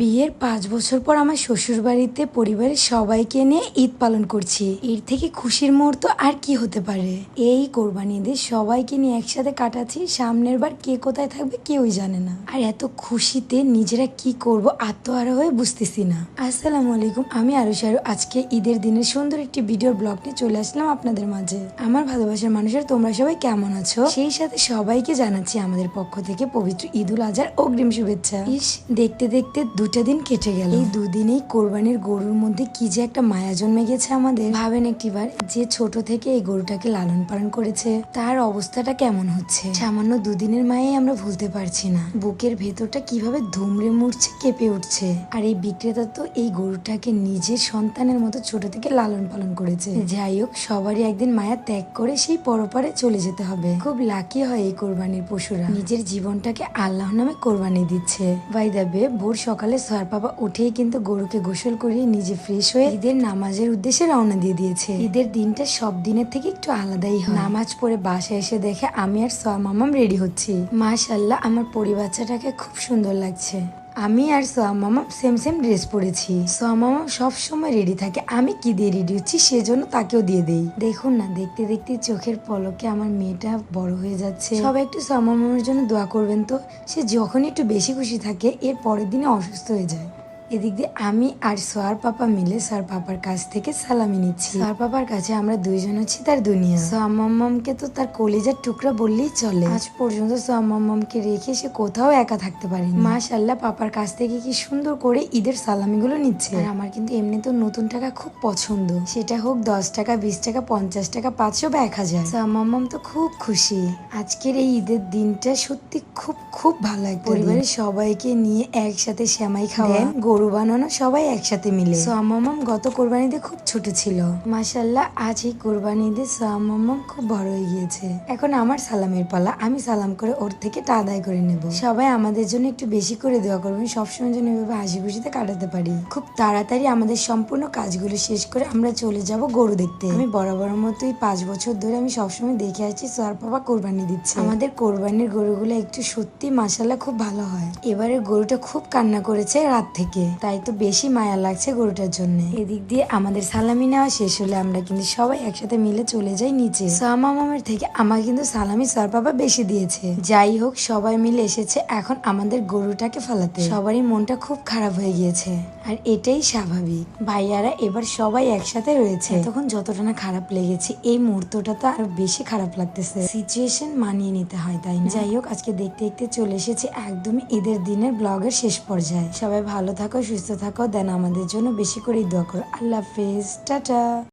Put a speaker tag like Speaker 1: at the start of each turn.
Speaker 1: বিয়ের পাঁচ বছর পর আমার শ্বশুর বাড়িতে পরিবারের সবাইকে নিয়ে ঈদ পালন করছি। এর থেকে খুশির মুহূর্ত আর কি হতে পারে? এই কোরবানি ঈদে সবাইকে নিয়ে একসাথে কাটাচ্ছি, সামনের বার কে কোথায় থাকবে কেউই জানে না। আর এত খুশিতে নিজেরা কি করব আত্মহারা হয়ে বুঝতেছি না। আসসালামু আলাইকুম, আমি আরও সারু আজকে ঈদের দিনের সুন্দর একটি ভিডিওর ব্লগ নিয়ে চলে আসলাম আপনাদের মাঝে। আমার ভালোবাসার মানুষের, তোমরা সবাই কেমন আছো? সেই সাথে সবাইকে জানাচ্ছি আমাদের পক্ষ থেকে পবিত্র ঈদুল আজহার অগ্রিম শুভেচ্ছা। ইস, দেখতে দেখতে দুটা দিন কেটে গেল। এই দুদিনেই কোরবানির গরুর মধ্যে কি যে একটা মায়া জন্মে গেছে আমাদের। ভাবেন একটিবার যে ছোট থেকে এই গরুটাকে লালন পালন করেছে তার অবস্থাটা কেমন হচ্ছে? সামান্য দুদিনের মায়ে আমরা ভুলতে পারছি না। বুকের ভেতরটা কীভাবে ধুমড়ে মুড়ছে কেঁপে উঠছে। আর এই বিক্রেতা তো এই গরুটাকে নিজের সন্তানের মতো ছোট থেকে লালন পালন করেছে। যাই হোক সবারই একদিন মায়া ত্যাগ করে সেই পরপারে চলে যেতে হবে। খুব লাকি হয় এই কোরবানির পশুরা। নিজের জীবনটাকে আল্লাহ নামে কোরবানি দিচ্ছে। বাই দেবে ভোর সকালে সোয়ার বাবা উঠেই কিন্তু গরুকে গোসল করিয়ে নিজে ফ্রেশ হয়ে ঈদের নামাজের উদ্দেশ্যে রওনা দিয়ে দিয়েছে। ঈদের দিনটা সব দিনের থেকে একটু আলাদাই হয়। নামাজ পড়ে বাসায় এসে দেখে আমি আর সোয়া মামাম রেডি হচ্ছি। মাশাল্লাহ আমার পরিবাচ্চাটাকে খুব সুন্দর লাগছে। আমি আর সোয়া মামা সেম সেম ড্রেস পরেছি। সোয়া মামা সবসময় রেডি থাকে। আমি কি দিয়ে রেডি হচ্ছি সেজন্য তাকেও দিয়ে দেই। দেখুন না, দেখতে দেখতে চোখের পলকে আমার মেয়েটা বড় হয়ে যাচ্ছে। সবাই একটু সোয়া মামার জন্য দোয়া করবেন তো। সে যখন একটু বেশি খুশি থাকে, এর পরের দিনে অসুস্থ হয়ে যায়। এদিক দিয়ে আমি আর সোয়ার পাপা মিলে সোয়ার পাপার কাছ থেকে সালামি নিচ্ছি। সোয়ার পাপার কাছে আমরা দুইজন হচ্ছি তার দুনিয়া। সোয়াম্মামকে তো তার কলিজার টুকরা বললেই চলে। আজ পর্যন্ত সোয়াম্মামকে রেখে সে কোথাও একা থাকতে পারেনি। মাশাল্লাহ পাপার কাছ থেকে কি সুন্দর করে ঈদের সালামিগুলো নিচ্ছে। আর আমার কিন্তু এমনি তো নতুন টাকা খুব পছন্দ। সেটা হোক দশ টাকা, বিশ টাকা, পঞ্চাশ টাকা, পাঁচশো বা এক হাজার। সোয়াম্মাম তো খুব খুশি। আজকের এই ঈদের দিনটা সত্যি খুব খুব ভালো একটা পরিবারের সবাইকে নিয়ে একসাথে শ্যামাই খাওয়া। গরু বানানো সবাই একসাথে মিলে। সোয়ামাম গত কোরবানিতে খুব ছোট ছিল। মাসাল্লাহ আজ এই কোরবানিতে সোয়ামাম খুব বড় হয়ে গিয়েছে। এখন আমার সালামের পালা আমি সালাম করে ওর থেকে টা আদায় করে নেব। সবাই আমাদের জন্য একটু বেশি করে দেওয়া করবেন সবসময় যেন এভাবে হাসি খুশিতে কাটাতে পারি। খুব তাড়াতাড়ি আমাদের সম্পূর্ণ কাজগুলো শেষ করে আমরা চলে যাব গরু দেখতে। আমি বরাবর মতোই পাঁচ বছর ধরে আমি সবসময় দেখে আসছি সোয়ার বাবা কোরবানি দিচ্ছে। আমাদের কোরবানির গরুগুলো একটু সত্যি মাসাল্লাহ খুব ভালো হয়। এবারে গরুটা খুব কান্না করেছে রাত থেকে। তাই তো বেশি মায়া লাগছে গরুটার জন্য। এদিক দিয়ে আমাদের সালামি নেওয়া শেষ হলে আমরা কিন্তু সবাই একসাথে মিলে চলে যাই নিচে। সামা মামের থেকে আমার কিন্তু সালামি সর বাবা বেশি দিয়েছে। যাই হোক, সবাই মিলে এসেছে এখন আমাদের গরুটাকে ফালাতে। সবারই মনটা খুব খারাপ হয়ে গিয়েছে। আর এটাই স্বাভাবিক। ভাইয়ারা এবার সবাই একসাথে রয়েছে। তখন যতটা না খারাপ লেগেছে, এই মুহূর্তটা তো আরও বেশি খারাপ লাগতেছে। সিচুয়েশন মানিয়ে নিতে হয়, তাই যাই হোক, আজকে দেখতে দেখতে চলে এসেছে একদমই ঈদের দিনের ব্লগের শেষ পর্যায়ে। সবাই ভালো থাকো, সুস্থ থাকো, দেন আমাদের জন্য বেশি করে দোয়া করো। আল্লাহ হাফেজ, টাটা।